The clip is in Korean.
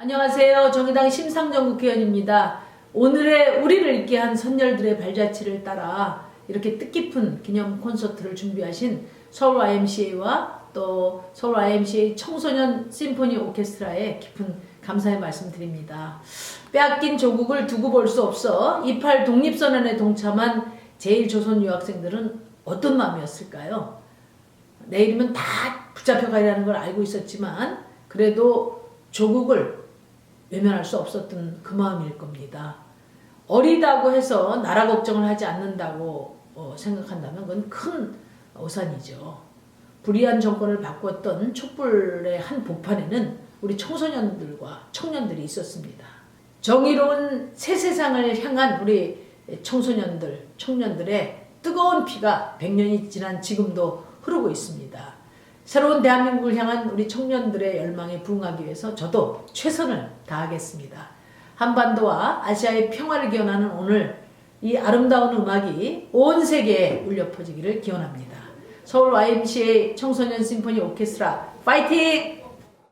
안녕하세요. 정의당 심상정 국회의원입니다. 오늘의 우리를 있게 한 선열들의 발자취를 따라 이렇게 뜻깊은 기념 콘서트를 준비하신 서울 IMCA와 또 서울 IMCA 청소년 심포니 오케스트라에 깊은 감사의 말씀 드립니다. 빼앗긴 조국을 두고 볼 수 없어 28 독립선언에 동참한 제1조선 유학생들은 어떤 마음이었을까요? 내일이면 다 붙잡혀 가리라는 걸 알고 있었지만 그래도 조국을 외면할 수 없었던 그 마음일 겁니다. 어리다고 해서 나라 걱정을 하지 않는다고 어, 생각한다면 그건 큰 오산이죠. 불의한 정권을 바꿨던 촛불의 한 복판에는 우리 청소년들과 청년들이 있었습니다. 정의로운 새 세상을 향한 우리 청소년들, 청년들의 뜨거운 피가 100년이 지난 지금도 흐르고 있습니다. 새로운 대한민국을 향한 우리 청년들의 열망에 부응하기 위해서 저도 최선을 다하겠습니다. 한반도와 아시아의 평화를 기원하는 오늘 이 아름다운 음악이 온 세계에 울려 퍼지기를 기원합니다. 서울 YMCA 청소년 심포니 오케스트라 파이팅!